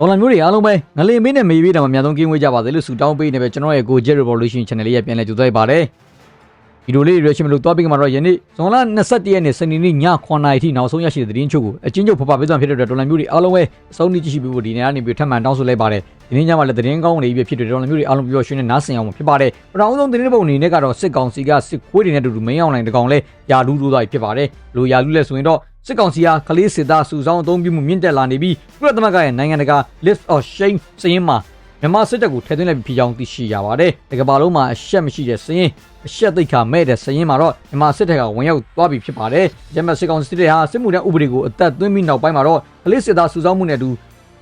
ဒေါ်လာမျိုးတွေအားလုံးပဲငလင်မင်းနဲ့မေးပြီးတော့အများဆုံးကင်းဝေးကြပါစေလို့ဆုတောင်းပေးနေပဲကျွန်တော်ရဲ့ Go Jet Revolution Channel လေးရပြန်လဲကြိုဆိုလိုက်ပါတယ်ဗီဒီယိုလေးရွေးချယ်မလို့တွားပြီးကမှာတော့ယနေ့ဇွန်လ21ရက်နေ့စနေနေ့ည9:00နာရီထိနောက်ဆုံးရရှိတဲ့သတင်းချုပ်ကိုအချင်းချုပ်ဖဖပေးဆောင်ဖြစ်တဲ့အတွက်ဒေါ်လာမျိုးတွေအားလုံးပဲအဆုံးထိကြည့်ရှိပြီးဖို့ဒီနေ့ကနေပြီးထပ်မံတောင်းဆိုလိုက်ပါတယ်ဒီနေ့ညမှာလည်းသတင်းကောင်းတွေပဲဖြစ်တဲ့ဒေါ်လာမျိုးတွေအားလုံးပြောရွှင်နဲ့နားဆင်အောင်ဖြစ်ပါတယ်ပထမဆုံးသတင်းပုံအနေနဲ့ကတော့စစ်ကောင်စီကစစ်ခွေးတွေနဲ့အတူတူမင်းအောင်နိုင်တကောင်လဲယာလူတို့သားဖြစ်ပါတယ်လူယာလူလဲဆိုရင်တော့ စစ်ကောင်စီဟာကလေးစစ်သားစုဆောင်းအသုံးပြုမှုမြင့်တက်လာနေပြီးကုလသမဂ္ဂရဲ့နိုင်ငံတကာ list of shame စည်ရင်းမှာမြန်မာစစ်တပ်ကိုထည့်သွင်းလိုက်ပြီးဖြစ်ကြောင်းသိရှိရပါတယ်။ဒီကမ္ဘာလုံးမှာအရှက်မရှိတဲ့စည်ရင်းအရှက်သိက္ခာမဲ့တဲ့စည်ရင်းမှာတော့မြန်မာစစ်တပ်ကဝင်ရောက်သွားပြီဖြစ်ပါတယ်။ဂျမတ်စစ်ကောင်စီတပ်ဟာစစ်မှုထမ်းဥပဒေကိုအသက်သွင်းပြီးနောက်ပိုင်းမှာတော့ကလေးစစ်သားစုဆောင်းမှုနဲ့အတူ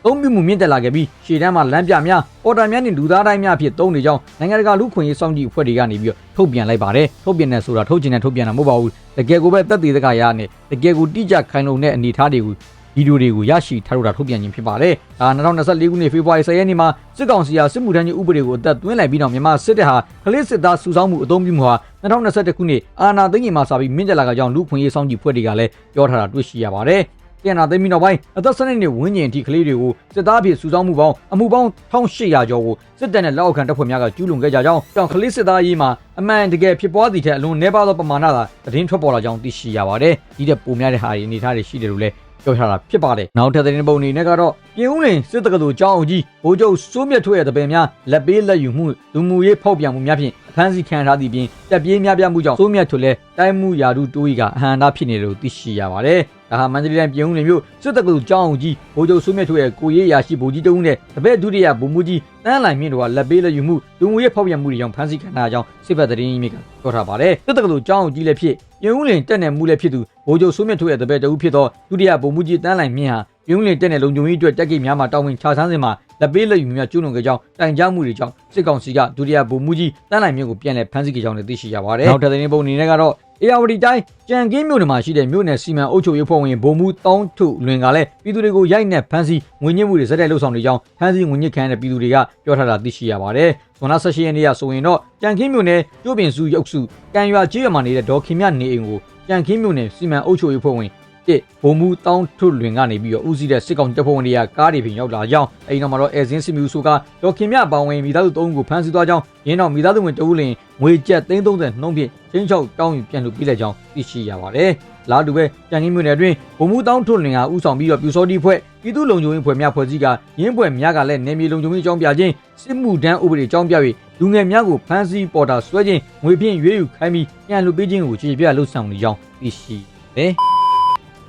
သုံးပြုမှုမြင့်တက်လာခဲ့ပြီးရှေ့တန်းမှာလမ်းပြများပေါ်တာများနဲ့လူသားတိုင်းများအဖြစ်သုံးနေကြောင်းနိုင်ငံတကာလူခွင့်ရေးစောင့်ကြည့်အဖွဲ့တွေကနေပြီးတော့ထုတ်ပြန်လိုက်ပါတယ်ထုတ်ပြန်တယ်ဆိုတာထုတ်ကျင်တယ်ထုတ်ပြန်တာမဟုတ်ပါဘူးတကယ်ကိုပဲတက်သေးတကရနဲ့တကယ်ကိုတိကျခိုင်လုံတဲ့အနေအထားတွေကိုဗီဒီယိုတွေကိုရရှိထားလို့တာထုတ်ပြန်ခြင်းဖြစ်ပါတယ်ဒါ2024ခုနှစ်ဖေဖော်ဝါရီ10ရက်နေ့မှာစစ်ကောင်စီဟာစစ်မှုထမ်းရေးဥပဒေကိုအသက်သွင်းလိုက်ပြီးတော့မြန်မာစစ်တပ်ဟာကလေးစစ်သားစုဆောင်းမှုအသုံးပြုမှုဟာ2021ခုနှစ်အာဏာသိမ်းချိန်မှာစပြီးမြင့်တက်လာကြကြောင်းလူခွင့်ရေးစောင့်ကြည့်ဖွဲ့တွေကလည်းပြောထားတာတွေ့ရှိရပါတယ် ပြန်လာသိမ်းပြီးနောက်ပိုင်းအသက်12နှစ်ဝန်းကျင်အထိကလေးတွေကိုစစ်သားအဖြစ်စုဆောင်းမှုပေါင်းအမှုပေါင်း1800ကျော်ကိုစစ်တပ်နဲ့လက်အောက်ခံတပ်ဖွဲ့များကကျူးလွန်ခဲ့ကြကြောင်းကြောင့်ကလေးစစ်သားရေးမှာအမှန်တကယ်ဖြစ်ပွားသည့်ထက်အလွန်နှဲပါသောပမာဏသာသတင်းထွက်ပေါ်လာကြောင်းသိရှိရပါတယ်။ဒီတဲ့ပုံများတဲ့ဟာတွေအနေထားတွေရှိတယ်လို့လည်း ပြောထားတာဖြစ်ပါတယ်။နောက်ထပ်သတင်းပုံအနေနဲ့ကတော့ပြင်ဦးလင်စစ်တက္ကသိုလ်ကျောင်းအောင်ကြီးဘိုးချုပ်စိုးမြတ်ထွေရဲ့တပည့်များလက်ပေးလက်ယူမှုလူမှုရေးဖောက်ပြန်မှုများဖြင့်ဖမ်းဆီးခံထားသည့်ပြင်တက်ပြေးများပြားမှုကြောင့်စိုးမြတ်ထွေလည်းတိုင်းမှုယာတုတိုးကြီးကအဟံအတာဖြစ်နေတယ်လို့သိရှိရပါတယ်။ဒါဟာမန္တလေးတိုင်းပြင်ဦးလင်မြို့စစ်တက္ကသိုလ်ကျောင်းအောင်ကြီးဘိုးချုပ်စိုးမြတ်ထွေရဲ့ကိုရေးရာရှိဘိုးကြီးတဦးနဲ့တပည့်ဒုတိယဘိုးမူကြီးတန်းလိုင်မြင့်တို့ကလက်ပေးလက်ယူမှုလူမှုရေးဖောက်ပြန်မှုတွေကြောင့်ဖမ်းဆီးခံထားကြောင်းစစ်ဘက်သတင်းရင်းမြစ်ကပြောထားပါတယ်။စစ်တက္ကသိုလ်ကျောင်းအောင်ကြီးလည်းဖြစ် ပြင်ဦးလင်တက်နယ်မှုလည်းဖြစ်သူဘိုးချုပ်စိုးမြတ်ထွေရဲ့တပည့်တဦးဖြစ်သောဒုတိယဘိုးမူကြီးတန်းလိုင်မြင့်ဟာ ပြုံးလင်တက်တဲ့လုံခြုံရေးအတွက်တက်ကိတ်များမှာတာဝန်ချဆန်းစဉ်မှာလက်ပေးလက်ယူများကျူးလွန်ခဲ့ကြောင်းတိုင်ကြားမှုတွေကြောင့်စစ်ကောင်စီကဒုတိယဗိုလ်မှူးကြီးတန်းလိုက်မြို့ကိုပြန်လည်ဖမ်းဆီးခဲ့ကြောင်းလည်းသိရှိရပါတယ်။နောက်ထပ်သတင်းပုံအနေနဲ့ကတော့အေယာဝတီတိုင်းကြံကင်းမြို့နယ်မှာရှိတဲ့မြို့နယ်စီမံအုပ်ချုပ်ရေးဖွဲ့ဝင်ဗိုလ်မှူးတောင်းထုလွင်ကလည်းပြည်သူတွေကိုရိုက်နှက်ဖမ်းဆီးငွေညှစ်မှုတွေဇက်တိုက်လှုပ်ဆောင်နေကြောင်းဖမ်းဆီးငွေညှစ်ခံရတဲ့ပြည်သူတွေကပြောထားတာသိရှိရပါတယ်။ဇွန်လ18ရက်နေ့ကဆိုရင်တော့ကြံကင်းမြို့နယ်ကျိုးပင်စုရုပ်စုကံရွာကျေးရွာမှာနေတဲ့ဒေါ်ခင်မြနေအိမ်ကိုကြံကင်းမြို့နယ်စီမံအုပ်ချုပ်ရေးဖွဲ့ဝင် တစ်ဘုံမူတောင်းထွလွင်ကနေပြီးတော့ဦးစီးတဲ့စစ်ကောင်တပ်ဖွဲ့ဝင်တွေကကားတွေပြင်ရောက်လာကြောင်းအဲဒီနောက်မှာတော့အဲဇင်းစစ်မျိုးစုကဒေါ်ခင်မြအပေါင်းဝင်မိသားစု၃ဦးကိုဖမ်းဆီးသွားကြောင်းရင်းတော့မိသားစုဝင်တဦးလင်ငွေကျပ်330နှုန်းဖြင့်ချင်းချောက်တောင်းယူပြန်လို့ပြလိုက်ကြောင်းသိရှိရပါတယ်။လာတူပဲကြံငင်းမြို့နယ်အတွင်းဘုံမူတောင်းထွလွင်ကဥဆောင်ပြီးတော့ပြူစောတိဖွဲ့ပြည်သူ့လုံခြုံရေးဖွဲ့များဖွဲ့စည်းကရင်းဖွဲ့များကလည်းနေမြေလုံခြုံရေးအကြောင်းပြခြင်းစစ်မှုထမ်းဥပဒေအကြောင်းပြ၍လူငယ်များကိုဖမ်းဆီးပေါ်တာဆွဲခြင်းငွေဖြင့်ရွေးယူခိုင်းပြီးပြန်လွှတ်ပေးခြင်းကိုခြေပြလှုပ်ဆောင်နေကြောင်းသိရှိတယ်။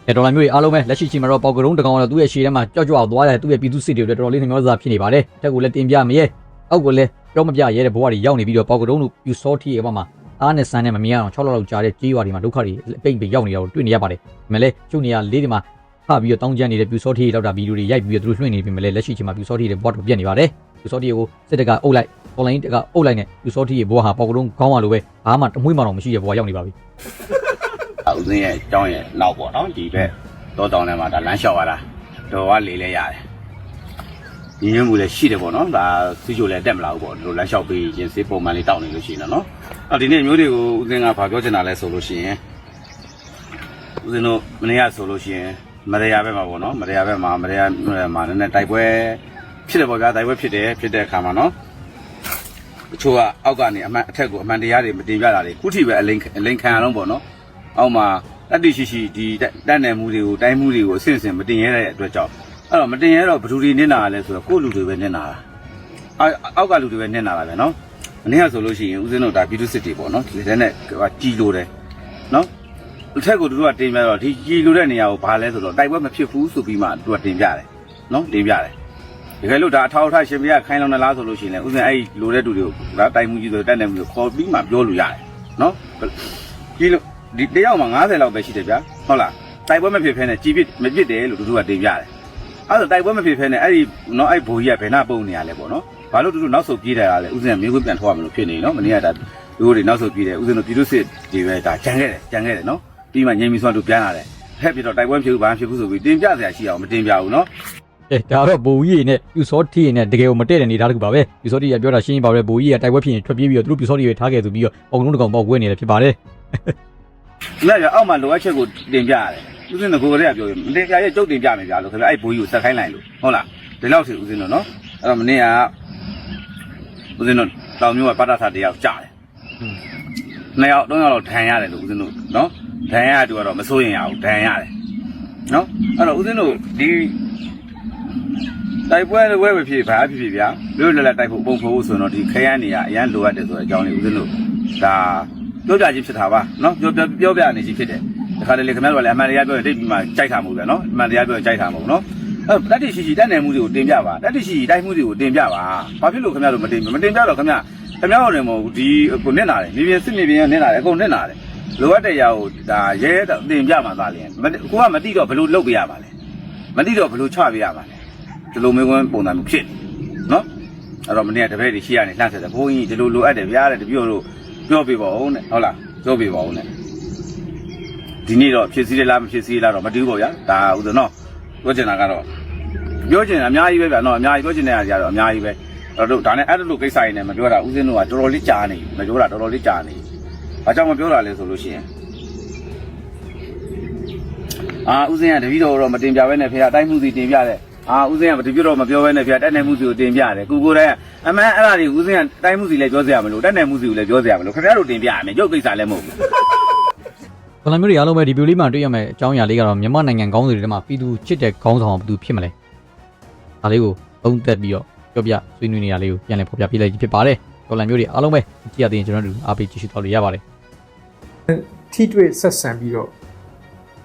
အဲဒေါ်လာမျိုးတွေအားလုံးပဲလက်ရှိချိန်မှာတော့ပေါကရုံးတကောင်ကတော့သူ့ရဲ့ရှေ့ထဲမှာကြောက်ကြွအောင်သွားတယ်သူ့ရဲ့ပြည်သူစစ်တွေတော်တော်လေးနှမျောစားဖြစ်နေပါတယ်အထက်ကလည်းတင်ပြမရဲအောက်ကလည်းပြောမပြရဲတဲ့ဘဝတွေရောက်နေပြီးတော့ပေါကရုံးတို့ပြူစောထီရဲ့ဘက်မှာအားနဲ့ဆန်းနဲ့မမြင်အောင်6လောက်လောက်ကြာတဲ့ကြေးရွာတွေမှာဒုက္ခတွေအပိတ်ပိတ်ရောက်နေတာကိုတွေ့နေရပါတယ်ဒါပေမဲ့လည်းကျုပ်နေရလေးတွေမှာဖပြီးတော့တောင်းကျမ်းနေတဲ့ပြူစောထီလောက်တာဗီဒီယိုတွေရိုက်ပြီးတော့သူတို့လွှင့်နေပြီမဲ့လည်းလက်ရှိချိန်မှာပြူစောထီရဲ့ဘဝတော့ပြက်နေပါတယ်ပြူစောထီကိုစစ်တပ်ကအုပ်လိုက် online ကအုပ်လိုက်နဲ့ပြူစောထီရဲ့ဘဝဟာပေါကရုံးခေါင်းရလိုပဲဘာမှတမွေးမှတော့မရှိတဲ့ဘဝရောက်နေပါပြီ ဦးစင်းရဲ့အကြောင်းရဲ့နောက်ပေါ့နော်ဒီဘက်တော့တောင်းထဲမှာဒါလမ်းလျှောက်ရတာတော်ကလေလဲရတယ်ညီညွတ်မှုလည်းရှိတယ်ပေါ့နော်ဒါစီချိုလည်းတက်မလာဘူးပေါ့ဒီလိုလမ်းလျှောက်ပြီးရင်စေးပုံမှန်လေးတောက်နေလို့ရှိရင်တော့နော်အော်ဒီနေ့မျိုးတွေကိုဦးစင်းကဘာပြောချင်တာလဲဆိုလို့ရှိရင်ဦးစင်းတို့မနေ့ကဆိုလို့ရှိရင်မရယာဘက်မှာပေါ့နော်မရယာဘက်မှာမရယာမှာနည်းနည်းတိုက်ပွဲဖြစ်တယ်ပေါ့ဗျာတိုက်ပွဲဖြစ်တယ်ဖြစ်တဲ့အခါမှာနော်တချို့ကအောက်ကနေအမှန်အထက်ကိုအမှန်တရားတွေမတင်ပြတာတွေခုထိပဲအလိန်အလိန်ခံရအောင်ပေါ့နော် အောက်မှာတတ္တိရှိရှိဒီတက်နယ်မှုတွေကိုတိုင်းမှုတွေကိုအဆင့်အဆင့်မတင်ရတဲ့အတွက်ကြောင့်အဲ့တော့မတင်ရတော့ဘယ်သူတွေနစ်နာရလဲဆိုတော့ကိုယ့်လူတွေပဲနစ်နာတာအောက်အောက်ကလူတွေပဲနစ်နာတာပဲနော်အနည်းကဆိုလို့ရှိရင်ဦးဇင်းတို့ဒါပြည်သူစစ်တွေပေါ့နော်ဒီတဲ့နဲ့ကြီးလို့တယ်နော်အထက်ကိုသူတို့ကတင်ပြတော့ဒီကြီးလို့တဲ့နေရာကိုဘာလဲဆိုတော့တိုက်ပွဲမဖြစ်ဘူးဆိုပြီးမှသူကတင်ပြတယ်နော်တင်ပြတယ်တကယ်လို့ဒါအထောက်အထားရှင်ပြခိုင်းလောင်းနေလားဆိုလို့ရှိရင်လည်းဦးဇင်းအဲ့လိုတဲ့သူတွေကိုဒါတိုက်မှုကြီးဆိုတက်နယ်မှုကိုခေါ်ပြီးမှပြောလို့ရတယ်နော်ကြီးလို့ ဒီတယောက်မှာ90လောက်ပဲရှိတယ်ဗျာဟုတ်လားတိုက်ပွဲမဖြစ်ဖဲနဲ့ကြီးပစ်မပစ်တယ်လို့တူတူကတင်ပြတယ်အဲ့ဒါတိုက်ပွဲမဖြစ်ဖဲနဲ့အဲ့ဒီနော်အဲ့ဘိုးကြီးကဘယ်နှပုံနေရလဲပေါ့နော်ဘာလို့တူတူနောက်ဆုတ်ပြေးတယ်လားလဲဥစဉ်ကမင်းခွင့်ပြန်ထောက်ရမလို့ဖြစ်နေနော်မနေ့ကဒါတို့တွေနောက်ဆုတ်ပြေးတယ်ဥစဉ်တို့ပြည်သူစစ်တွေပဲဒါကြံခဲ့တယ်ကြံခဲ့တယ်နော်ပြီးမှငြိမ်ပြီးဆိုတော့ပြန်လာတယ်ဟဲ့ပြတော့တိုက်ပွဲမဖြစ်ဘူးဘာမှဖြစ်ဘူးဆိုပြီးတင်ပြစရာရှိအောင်မတင်ပြဘူးနော်အဲဒါတော့ဘူကြီးနဲ့ပြူစောတီနဲ့တကယ်ကိုမတည့်တဲ့အနေထားတစ်ခုပါပဲပြူစောတီကပြောတာရှင်းရှင်းပါပဲဘူကြီးကတိုက်ပွဲဖြစ်ရင်ထွက်ပြေးပြီးတော့သူတို့ပြူစောတီတွေထားခဲ့သူပြီးတော့ပုံလုံးတစ်ကောင်ပေါက်ကွဲနေတယ်ဖြစ်ပါတယ် လက်ရအောက်မှာလိုအပ်ချက်ကိုတင်ပြရတယ်ဥစဉ်ကကိုယ်ကလေးကပြောရင်မတင်ပြရဲ့ကြုတ်တင်ပြမယ်ဗျာလို့ခင်ဗျအဲ့ဘိုးကြီးကိုစက်ခိုင်းလိုက်လို့ဟုတ်လားဒီလောက်ထိဦးစင်းတို့နော်အဲ့တော့မနေ့ကဦးစင်းတို့တောင်မျိုးကပတ္တသတယောက်ကြားတယ်နှစ်ယောက်သုံးယောက်လောက်ဒဏ်ရတယ်လို့ဦးစင်းတို့နော်ဒဏ်ရတူကတော့မစိုးရင်ရဘူးဒဏ်ရတယ်နော်အဲ့တော့ဦးစင်းတို့ဒီတိုက်ပွဲဝဲပဲဖြစ်ပါဖြစ်ဖြစ်ဗျာလွတ်လပ်လပ်တိုက်ဖို့ပုံဖို့ဆိုတော့ဒီခရမ်းနေရအရန်လိုအပ်တယ်ဆိုတဲ့အကြောင်းလေးဦးစင်းတို့ဒါ ပြောပြချင်းဖြစ်တာပါနော်ပြောပြောပြောပြနေချင်းဖြစ်တယ်တခါတလေခင်ဗျားတို့ကလည်းအမှန်တရားပြောရင်တိတ်ပြီးမှကြိုက်တာမဟုတ်ဗျာနော်အမှန်တရားပြောရင်ကြိုက်တာမဟုတ်နော်အဲ့တတ်တိရှိရှိတတ်နိုင်မှုတွေကိုတင်ပြပါတတ်တိရှိရှိတိုက်မှုတွေကိုတင်ပြပါဘာဖြစ်လို့ခင်ဗျားတို့မတင်မတင်ပြတော့ခင်ဗျာခင်ဗျားတို့လည်းမဟုတ်ဘူးဒီကိုနစ်နာတယ်မြေပြင်စစ်မြေပြင်ကနစ်နာတယ်အကုန်နစ်နာတယ်လိုအပ်တဲ့ຢာကိုဒါရဲရဲတင်ပြမှသာလျင်ကိုကမတိတော့ဘယ်လိုလုပ်ပြရပါလဲမတိတော့ဘယ်လိုချပြရပါလဲဒီလိုမျိုးပုံစံမျိုးဖြစ်နော်အဲ့တော့မနေ့ကတပည့်တွေရှိရနေလှမ်းဆက်တယ်ဘုန်းကြီးဒီလိုလိုအပ်တယ်ဗျာတဲ့တပြည့်တို့ ပြောပြပါဦးနဲ့ဟုတ်လားပြောပြပါဦးနဲ့ဒီနေ့တော့ဖြစ်စည်းရလားမဖြစ်စည်းရလားတော့မတူဘူးပေါ့ဗျာဒါဥဒနော်ပြောချင်တာကတော့ပြောချင်တာအများကြီးပဲဗျာနော်အများကြီးပြောချင်တဲ့နေရာတော့အများကြီးပဲတော့တို့ဒါနဲ့အဲ့လိုကိစ္စရင်းနဲ့မပြောတာဥစဉ်တို့ကတော်တော်လေးကြာနေပြီမပြောတာတော်တော်လေးကြာနေပြီဘာကြောင့်မပြောတာလဲဆိုလို့ရှိရင်အာဥစဉ်ကတပည့်တော်တော့မတင်ပြဘဲနဲ့ဖေကအတိုင်းမှုစီတင်ပြတယ် အာဥစဉ်ကတပည့်တော်မပြောဘဲနဲ့ဖေကတက်နေမှုစီကိုတင်ပြတယ်ကိုကိုတည်းအမှန်အဲ့ဒါတွေဥစဉ်ကတိုင်းမှုစီလည်းပြောစရာမလိုတက်နေမှုစီကိုလည်းပြောစရာမလိုခင်ဗျားတို့တင်ပြရမယ်ရုပ်ကိစ္စလည်းမဟုတ်ဘူး။ဗလာမျိုးတွေအားလုံးပဲဒီဗီဒီယိုလေးမှာတွေ့ရမယ့်အကြောင်းအရာလေးကတော့မြန်မာနိုင်ငံကောင်းစီတွေထဲမှာပြည်သူချစ်တဲ့ကောင်းဆောင်ဘယ်သူဖြစ်မလဲ။ဒါလေးကိုသုံးသက်ပြီးတော့ပြောပြဆွေးနွေးနေရလေးကိုပြန်လည်ဖော်ပြပေးလိုက်ဖြစ်ပါတယ်။ဗလာမျိုးတွေအားလုံးပဲကြည့်ရသေးရင်ကျွန်တော်တို့အားပေးကြည့်ရှုတော့လို့ရပါတယ်ထိတွေ့ဆက်ဆံပြီးတော့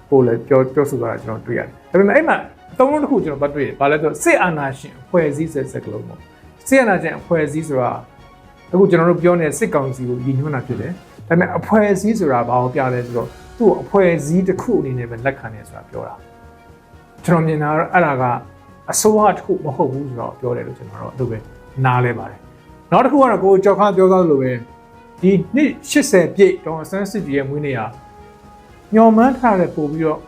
ပို့လဲပြောပြောဆိုသွားတာကျွန်တော်တွေ့ရတယ်။ဒါပေမဲ့အဲ့မှာအ သုံးလုံးတစ်ခုကျွန်တော်ပတ်တွေ့တယ်။ဘာလဲဆိုတော့စစ်အာဏာရှင်အဖွဲ့အစည်းဆက်စက်ကလုံးပေါ့။စစ်အာဏာရှင်အဖွဲ့အစည်းဆိုတာအခုကျွန်တော်တို့ပြောနေတဲ့စစ်ကောင်စီကိုရည်ညွှန်းတာဖြစ်တယ်။ဒါပေမဲ့အဖွဲ့အစည်းဆိုတာဘာကိုပြလဲဆိုတော့သူ့ကိုအဖွဲ့အစည်းတစ်ခုအနေနဲ့ပဲလက်ခံနေဆိုတာပြောတာ။ကျွန်တော်မြင်တာကတော့အဲ့ဒါကအစိုးရတစ်ခုမဟုတ်ဘူးဆိုတော့ပြောတယ်လို့ကျွန်တော်တို့အဲ့လိုပဲနားလဲပါတယ်။နောက်တစ်ခုကတော့ကိုကြောက်ခါပြောသားလို့ပဲဒီနှစ်80ပြည့်ဒေါ်ဆန်းစစ်ကြီးရဲ့မွေးနေ့ဟာညော်မှန်းထားတဲ့ပို့ပြီးတော့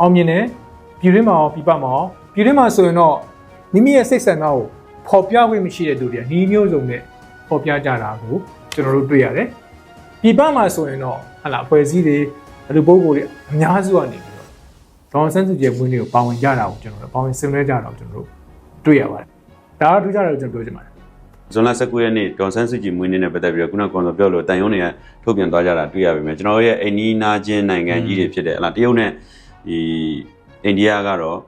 အောင်မြင်တယ် ပြည်တွင်းမှာရောပြည်ပမှာရောပြည်တွင်းမှာဆိုရင်တော့မိမိရဲ့စိတ်ဆန္ဒကိုဖော်ပြခွင့်မရှိတဲ့သူတွေကနှီးမျိုးစုံနဲ့ဖော်ပြကြတာကိုကျွန်တော်တို့တွေ့ရတယ်ပြည်ပမှာဆိုရင်တော့ဟလာအဖွဲ့အစည်းတွေအလူပုဂ္ဂိုလ်တွေအများစုကနေပြီးတော့ဒေါ်ဆန်းစုကြည်ဝင်းတွေကိုပါဝင်ကြတာကိုကျွန်တော်တို့ပါဝင်ဆင်နွှဲကြတာကိုကျွန်တော်တို့တွေ့ရပါတယ်ဒါကထူးခြားတယ်လို့ကျွန်တော်ပြောချင်ပါတယ်ဇွန်လ19ရက်နေ့ဒေါ်ဆန်းစုကြည်မွေးနေ့နဲ့ပတ်သက်ပြီးတော့ခုနကကွန်တော်ပြောလို့တန်ယုံတွေကထုတ်ပြန်သွားကြတာတွေ့ရပါမယ်ကျွန်တော်တို့ရဲ့အိန္ဒိနာချင်းနိုင်ငံကြီးတွေဖြစ်တယ်ဟလားတရုတ်နဲ့ဒီ အိန္ဒိယကတော့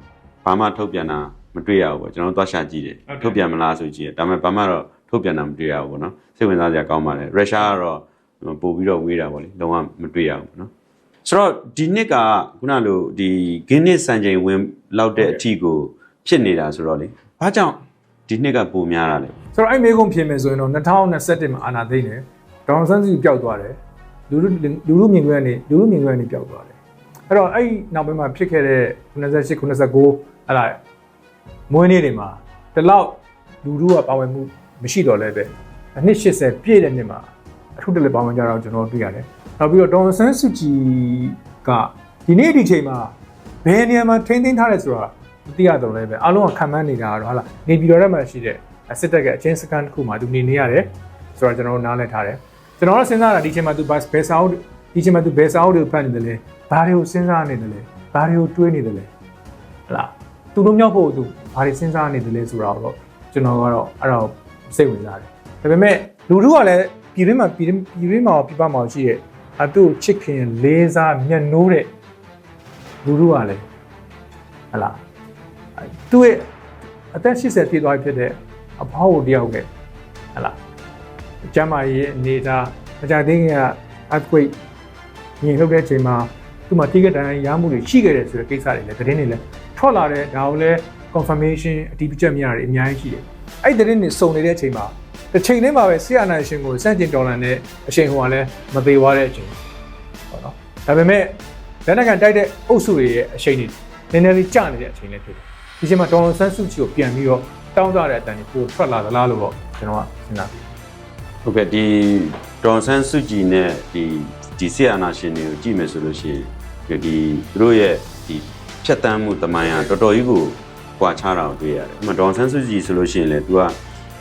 ဘာမှထုတ်ပြန်တာမတွေ့ရဘူးပေါ့ကျွန်တော်တို့သွားရှာကြည့်တယ်ထုတ်ပြန်မလားဆိုကြည့်တယ်ဒါပေမဲ့ဘာမှတော့ထုတ်ပြန်တာမတွေ့ရဘူးပေါ့နော်စိတ်ဝင်စားစရာကောင်းပါတယ်ရုရှားကတော့ပို့ပြီးတော့ဝေးတာပေါ့လေလုံးဝမတွေ့ရဘူးပေါ့နော်ဆိုတော့ဒီနှစ်ကခုနလိုဒီဂင်းနစ်စံချိန်ဝင်လောက်တဲ့အထီကိုဖြစ်နေတာဆိုတော့လေဘာကြောင့်ဒီနှစ်ကပိုများတာလဲဆိုတော့အဲ့မေကုံပြင်မယ်ဆိုရင်တော့2021မှာအာနာသိမ့်တယ်ဒေါန်ဆန်းစုပျောက်သွားတယ်လူလူလူလူမြင်ကွင်းကနေလူလူမြင်ကွင်းကနေပျောက်သွားတယ် အဲ့တော့အဲ့နောက်ပိုင်းမှာဖြစ်ခဲ့တဲ့98 99အဲ့ဒါမွေးနေ့တွေမှာဒီလောက်လူလူကပါဝင်မှုမရှိတော့လဲပဲအနှစ်80ပြည့်တဲ့နှစ်မှာအထုတလည်းပါဝင်ကြတော့ကျွန်တော်တွေ့ရတယ်နောက်ပြီးတော့ဒေါန်ဆန်းစုကြည်ကဒီနေ့ဒီချိန်မှာဘယ်နေရာမှာထိန်းသိမ်းထားလဲဆိုတာမသိရတော့လဲပဲအားလုံးကခံမှန်းနေတာကတော့ဟာလာနေပြည်တော်ထဲမှာရှိတဲ့စစ်တပ်ကအချင်းစကန်တစ်ခုမှာသူနေနေရတယ်ဆိုတော့ကျွန်တော်တို့နားလည်ထားတယ်ကျွန်တော်တို့စဉ်းစားတာဒီချိန်မှာသူဘတ်ဘယ်စာအုပ်ဒီချိန်မှာသူဘယ်စာအုပ်တွေဖတ်နေတယ်လဲ ဘာတွေကိုစဉ်းစားနေတယ်လဲဘာတွေကိုတွေးနေတယ်လဲဟလာသူတို့မြောက်ဖို့သူဘာတွေစဉ်းစားနေတယ်လဲဆိုတာတော့ကျွန်တော်ကတော့အဲ့တော့စိတ်ဝင်စားတယ်ဒါပေမဲ့လူတို့ကလည်းပြည်တွင်းမှာပြည်တွင်းပြည်တွင်းမှာပြပမှာရှိရဲ့အတူချစ်ခင်လေးစားမျက်နှိုးတဲ့လူတို့ကလည်းဟလာသူ့ရဲ့အသက်80ပြည့်သွားပြီဖြစ်တဲ့အဖောက်တယောက်ကဟလာကျမ်းမာရေးအနေဒါမကြသေးခင်က earthquake ညင်လှုပ်တဲ့အချိန်မှာ သူ့မှာထိခိုက်ဒဏ်ရာရမှုတွေရှိခဲ့တယ်ဆိုတဲ့ကိစ္စတွေလည်းသတင်းတွေလည်းထွက်လာတဲ့ဒါကိုလည်း confirmation အတည်ပြုချက်များတွေအများကြီးရှိတယ်အဲ့ဒီသတင်းတွေစုံနေတဲ့အချိန်မှာတစ်ချိန်တည်းမှာပဲဆီယနာရှင်ကိုစန့်ကျင်တော်လန်တဲ့အချိန်ဟိုကလည်းမသေးသွားတဲ့အချိန်ပေါ့နော်ဒါပေမဲ့လက်နက်ကန်တိုက်တဲ့အုပ်စုတွေရဲ့အချိန်တွေနည်းနည်းလေးကျနေတဲ့အချိန်လည်းဖြစ်တယ်ဒီချိန်မှာဒေါ်လာဆန်းစုကြည်ကိုပြန်ပြီးတော့တောင်းတတဲ့အတန်ကြီးပိုထွက်လာသလားလို့တော့ကျွန်တော်ကစဉ်းစားပြီးဟုတ်ကဲ့ဒီဒေါန်ဆန်းစုကြည်နဲ့ဒီဒီဆီအာနာရှင်တွေကိုကြည့်မယ်ဆိုလို့ရှိရင် ဒီသူတို့ရဲ့ဒီဖြတ်တန်းမှုတမိုင်းဟာတော်တော်ကြီးကိုကွာခြားတာကိုတွေ့ရတယ်။ဥပမာဒေါန်ဆန်းစုကြည်ဆိုလို့ရှိရင်လေသူက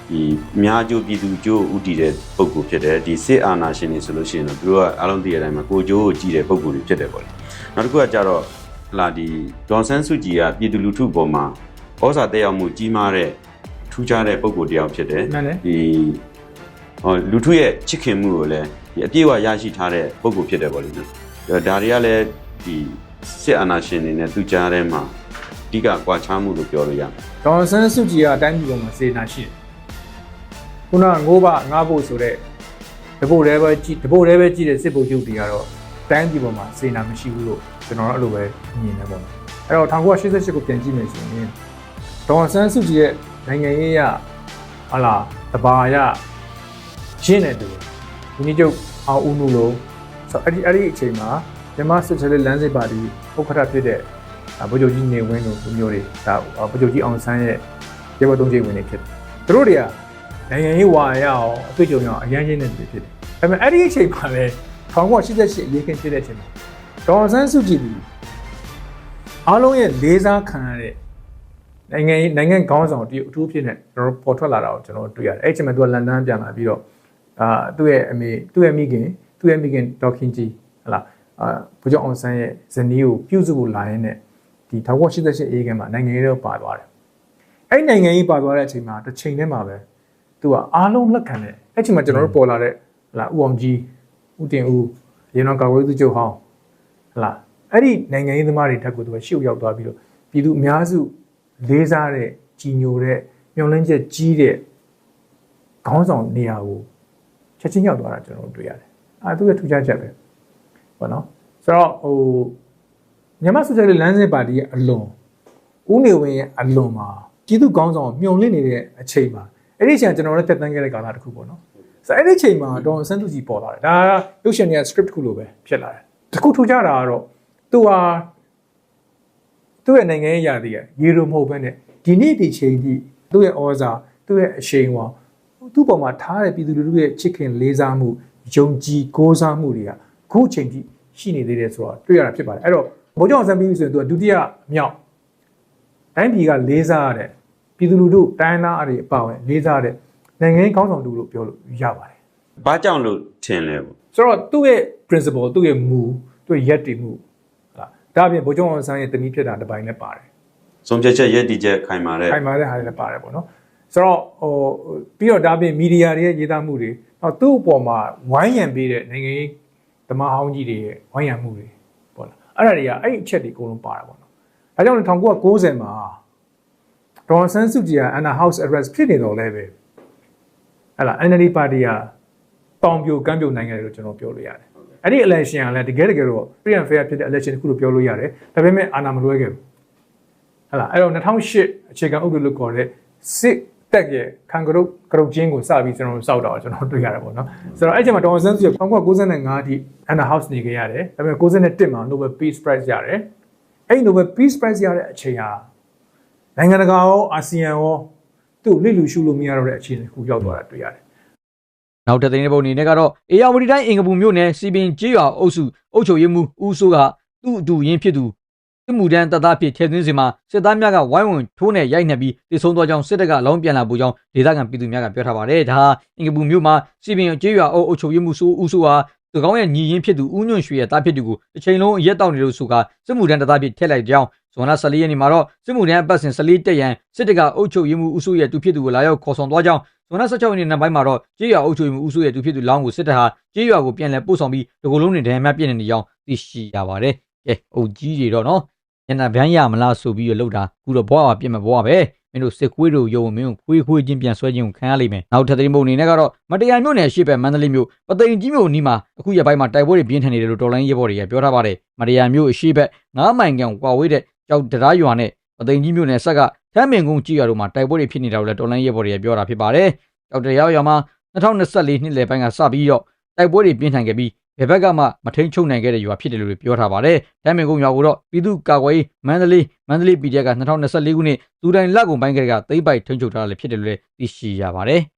ဒီအများကျိုးပြည်သူကျိုးဥတည်တဲ့ပုံကူဖြစ်တယ်။ဒီစစ်အာဏာရှင်တွေဆိုလို့ရှိရင်တော့သူတို့ကအားလုံးသိရတဲ့အတိုင်းမှာကိုကျိုးကိုကြည်တဲ့ပုံကူတွေဖြစ်တယ်ပေါ့လေ။နောက်တစ်ခုကကြတော့ဟလာဒီဒေါန်ဆန်းစုကြည်ကပြည်သူလူထုပေါ်မှာဩဇာတက်ရောက်မှုကြီးမားတဲ့ထူးခြားတဲ့ပုံကိုယ်တစ်ယောက်ဖြစ်တယ်မှန်တယ်ဒီဟောလူထုရဲ့ချစ်ခင်မှုကိုလည်းဒီအပြည့်အဝရရှိထားတဲ့ပုံကိုယ်ဖြစ်တယ်ပေါ့လေနော်ဒါဒါတွေကလည်း ဒီစစ်အာဏာရှင်တွေနဲ့သူကြားထဲမှာအဓိကကွာခြားမှုလို့ပြောလို့ရတယ်ဒေါ်အောင်ဆန်းစုကြည်ကအတိုင်းပြည်ပေါ်မှာစေနာရှိတယ်ခုနကငိုးပါငားဖို့ဆိုတဲ့တပုတ်တည်းပဲကြည့်တပုတ်တည်းပဲကြည့်တဲ့စစ်ဗိုလ်ချုပ်တွေကတော့တိုင်းပြည်ပေါ်မှာစေနာမရှိဘူးလို့ကျွန်တော်တို့အဲ့လိုပဲမြင်နေပါတော့အဲ့တော့1988ကိုပြန်ကြည့်မယ်ဆိုရင်ဒေါ်အောင်ဆန်းစုကြည်ရဲ့နိုင်ငံရေးရဟလာတဘာရရှင်းနေတယ်ဒီနေ့ကျုပ်အောင်ဦးနုလို့ဆိုအဲ့ဒီအဲ့ဒီအချိန်မှာ မြန်မာစစ်ချက်လေးလမ်းစစ်ပါတီဥက္ကဋ္ဌဖြစ်တဲ့ဒါဗိုလ်ချုပ်ကြီးနေဝင်းတို့လူမျိုးတွေဒါဗိုလ်ချုပ်ကြီးအောင်ဆန်းရဲ့ရေဘတ်သုံးချိန်ဝင်နေဖြစ်တယ်သူတို့တွေကနိုင်ငံရေးဝါရအောင်အတွေ့အကြုံရအောင်အရန်ချင်းနေတယ်ဖြစ်တယ်ဒါပေမဲ့အဲ့ဒီအချိန်မှာလည်း1988အရေးခင်းဖြစ်တဲ့အချိန်မှာဒေါ်အောင်ဆန်းစုကြည်ဒီအားလုံးရဲ့လေးစားခံရတဲ့နိုင်ငံရေးနိုင်ငံခေါင်းဆောင်တည်းအထူးဖြစ်နေကျွန်တော်ပေါ်ထွက်လာတာကိုကျွန်တော်တွေ့ရတယ်အဲ့ဒီအချိန်မှာသူကလန်ဒန်ပြန်လာပြီးတော့အာသူ့ရဲ့အမေသူ့ရဲ့မိခင်သူ့ရဲ့မိခင်ဒေါက်ခင်ကြီးဟလာ အာဗိုလ်ချုပ်အောင်ဆန်းရဲ့ဇနီးကိုပြုစုဖို့လာရင်းနဲ့ဒီ1988အေးကမှာနိုင်ငံရေးတော့ပါသွားတယ်။အဲ့နိုင်ငံရေးပါသွားတဲ့အချိန်မှာတစ်ချိန်တည်းမှာပဲသူကအားလုံးလက်ခံတယ်။အဲ့ချိန်မှာကျွန်တော်တို့ပေါ်လာတဲ့ဟလာဦးအောင်ကြီးဦးတင်ဦးရေနောကာဝေးသူချုပ်ဟောင်းဟလာအဲ့ဒီနိုင်ငံရေးသမားတွေထက်ကိုသူကရှေ့ရောက်သွားပြီးတော့ပြည်သူအများစုလေးစားတဲ့ကြီးညိုတဲ့မျှော်လင့်ချက်ကြီးတဲ့ခေါင်းဆောင်နေရာကိုချက်ချင်းရောက်သွားတာကျွန်တော်တို့တွေ့ရတယ်။အဲသူရဲ့ထူးခြားချက်ပဲ။ ပေါ့နော်။ဆိုတော့ဟိုမြန်မာစစ်တပ်ရဲ့လမ်းစဉ်ပါတီရဲ့အလွန်ဦးနေဝင်းရဲ့အလွန်မှာပြည်သူကောင်းဆောင်မြုံလင့်နေတဲ့အချိန်မှာအဲ့ဒီအချိန်ကကျွန်တော်တို့တက်တန်းခဲ့တဲ့ကာလတစ်ခုပေါ့နော်ဆိုတော့အဲ့ဒီအချိန်မှာဒေါ်စန်းသူကြီးပေါ်လာတယ်ဒါကရုပ်ရှင်ရဲ့ script တစ်ခုလိုပဲဖြစ်လာတယ်တစ်ခုထူးခြားတာကတော့သူဟာသူ့ရဲ့နိုင်ငံရေးရာတည်ရရေလိုမဟုတ်ဘဲနဲ့ဒီနေ့ဒီချိန်ထိသူ့ရဲ့ဩဇာသူ့ရဲ့အရှိန်ဝါသူ့ပေါ်မှာထားတဲ့ပြည်သူလူထုရဲ့ချစ်ခင်လေးစားမှုယုံကြည်ကိုးစားမှုတွေက အခုချိန်ထိရှိနေသေးတယ်ဆိုတော့တွေ့ရတာဖြစ်ပါတယ်အဲ့တော့ဘိုးကျောင်းဆန်းပြီးပြီဆိုရင်သူကဒုတိယမြောက်တိုင်းပြည်ကလေးစားရတဲ့ပြည်သူလူထုတိုင်းသားအတွေအပါဝင်လေးစားရတဲ့နိုင်ငံရေးခေါင်းဆောင်တူလို့ပြောလို့ရပါတယ်ဘာကြောင့်လို့ထင်လဲပေါ့ဆိုတော့သူ့ရဲ့ principle သူ့ရဲ့မူသူ့ရဲ့ယက်တည်မှုဟုတ်လားဒါအပြင်ဘိုးကျောင်းအောင်ဆန်းရဲ့တနည်းဖြစ်တာတစ်ပိုင်းလည်းပါတယ်ဆုံးဖြတ်ချက်ရည်တည်ချက်ခိုင်မာတဲ့ခိုင်မာတဲ့ဟာတွေလည်းပါတယ်ပေါ့နော်ဆိုတော့ဟိုပြီးတော့ဒါအပြင်မီဒီယာတွေရဲ့ရေးသားမှုတွေတော့သူ့အပေါ်မှာဝိုင်းရံပေးတဲ့နိုင်ငံရေး ဓမ္မဟောင်းကြီးတွေရဲ့ဝိုင်းရံမှုတွေပေါ့လားအဲ့ဒါတွေကအဲ့ဒီအချက်တွေအကုန်လုံးပါတာပေါ့နော်ဒါကြောင့်လည်း1990မှာဒေါ်ဆန်းစုကြည်က Anna House Arrest ဖြစ်နေတော့လဲပဲဟဲ့လား NLD ပါတီကတောင်ပြိုကမ်းပြိုနိုင်ငံတယ်လို့ကျွန်တော်ပြောလို့ရတယ်အဲ့ဒီ election ကလည်းတကယ်တကယ်တော့ free and fair ဖြစ်တဲ့ election တစ်ခုလို့ပြောလို့ရတယ်ဒါပေမဲ့အာဏာမလွဲခဲ့ဘူးဟဲ့လားအဲ့တော့2008အခြေခံဥပဒေလို့ခေါ်တဲ့စစ် တက်ရဲ့ခံကရုတ်ကရုတ်ချင်းကိုစပြီးကျွန်တော်တို့စောက်တော့ကျွန်တော်တွေ့ရတယ်ပေါ့နော်ဆိုတော့အဲ့ချိန်မှာဒေါ်အောင်ဆန်းစုကြည်1995အထိ Anna House နေခဲ့ရတယ်ဒါပေမဲ့91မှာ Nobel Peace Prize ရတယ်အဲ့ဒီ Nobel Peace Prize ရတဲ့အချိန်ဟာနိုင်ငံတကာရောအာဆီယံရောသူ့လစ်လူရှုလို့မရတော့တဲ့အခြေအနေတစ်ခုရောက်သွားတာတွေ့ရတယ်နောက်ထပ်သတင်းတစ်ပုဒ်အနေနဲ့ကတော့အေယာဝတီတိုင်းအင်္ဂပူမြို့နယ်စီပင်ကျေးရွာအုပ်စုအုပ်ချုပ်ရေးမှူးဦးစိုးကသူ့အတူရင်းဖြစ်သူ စစ်မှုထမ်းတပ်သားဖြစ်ထည့်သွင်းစီမှာစစ်သားများကဝိုင်းဝန်းထိုးနဲ့ရိုက်နှက်ပြီးတိဆုံးသွားကြောင်းစစ်တပ်ကလောင်းပြန်လာပူကြောင်းဒေသခံပြည်သူများကပြောထားပါတယ်ဒါဟာအင်္ဂပူမြို့မှာစီပင်ကျေးရွာအုပ်ချုပ်ရေးမှူးစိုးဦးစိုးဟာသူကောင်းရဲ့ညီရင်းဖြစ်သူဦးညွန့်ရွှေရဲ့တားဖြစ်သူကိုတစ်ချိန်လုံးအရက်တောက်နေလို့ဆိုကစစ်မှုထမ်းတပ်သားဖြစ်ထည့်လိုက်ကြောင်းဇွန်လ14ရက်နေ့မှာတော့စစ်မှုထမ်းအပတ်စဉ်14တက်ရန်စစ်တပ်ကအုပ်ချုပ်ရေးမှူးဦးစိုးရဲ့သူဖြစ်သူကိုလာရောက်ခေါ်ဆောင်သွားကြောင်းဇွန်လ16ရက်နေ့နောက်ပိုင်းမှာတော့ကြေးရွာအုပ်ချုပ်မှုဦးစုရဲ့သူဖြစ်သူလောင်းကိုစစ်တပ်ဟာကြေးရွာကိုပြန်လည်ပို့ဆောင်ပြီးဒီကုလုံးနဲ့ဒဏ်ရာများပြည့်နေနေကြောင်းသိရှိရပါတယ်။ကဲအုပ်ကြီးတွေတော့နော် ညနာဗျမ်းရမလားဆိုပြီးတော့လှုပ်တာခုတော့ဘွားပါပြစ်မဲ့ဘွားပဲမင်းတို့စစ်ကွေးတို့ရုံမင်းကိုခွေးခွေးချင်းပြန်ဆွဲခြင်းကိုခံရလိမ့်မယ်။နောက်ထပ်သတင်းပုံအနေနဲ့ကတော့မတရားမျိုးနယ်ရှေ့ဘက်မန္တလေးမြို့ပသိမ်ကြီးမြို့နီးမှာအခုရက်ပိုင်းမှာတိုက်ပွဲတွေပြင်းထန်နေတယ်လို့တော်လိုင်းရဲဘော်တွေကပြောထားပါတယ်။မတရားမျိုးအရှေ့ဘက်9မိုင်ကန်ကွာဝေးတဲ့ကြောက်တရားရွာနဲ့ပသိမ်ကြီးမြို့နယ်ဆက်ကထမ်းမင်ကုန်းကြီးရွာတို့မှာတိုက်ပွဲတွေဖြစ်နေတာကိုလည်းတော်လိုင်းရဲဘော်တွေကပြောတာဖြစ်ပါတယ်။ဒေါက်တာရောက်ရွာမှာ2024နှစ်လယ်ပိုင်းကစပြီးတော့တိုက်ပွဲတွေပြင်းထန်ခဲ့ပြီး ဘယ်ဘက်ကမှမထိန်ချုပ်နိုင်ခဲ့တဲ့ရွာဖြစ်တယ်လို့ပြောထားပါတယ်။တမ်းမင်ကုန်းရွာကိုတော့ပြည်သူ့ကာကွယ်ရေးမန္တလေးမန္တလေး PDF က2024ခုနှစ်ဇူလိုင်လကုန်ပိုင်းကတည်းကသိမ်းပိုက်ထိန်းချုပ်ထားတာလည်းဖြစ်တယ်လို့လည်းသိရှိရပါတယ်။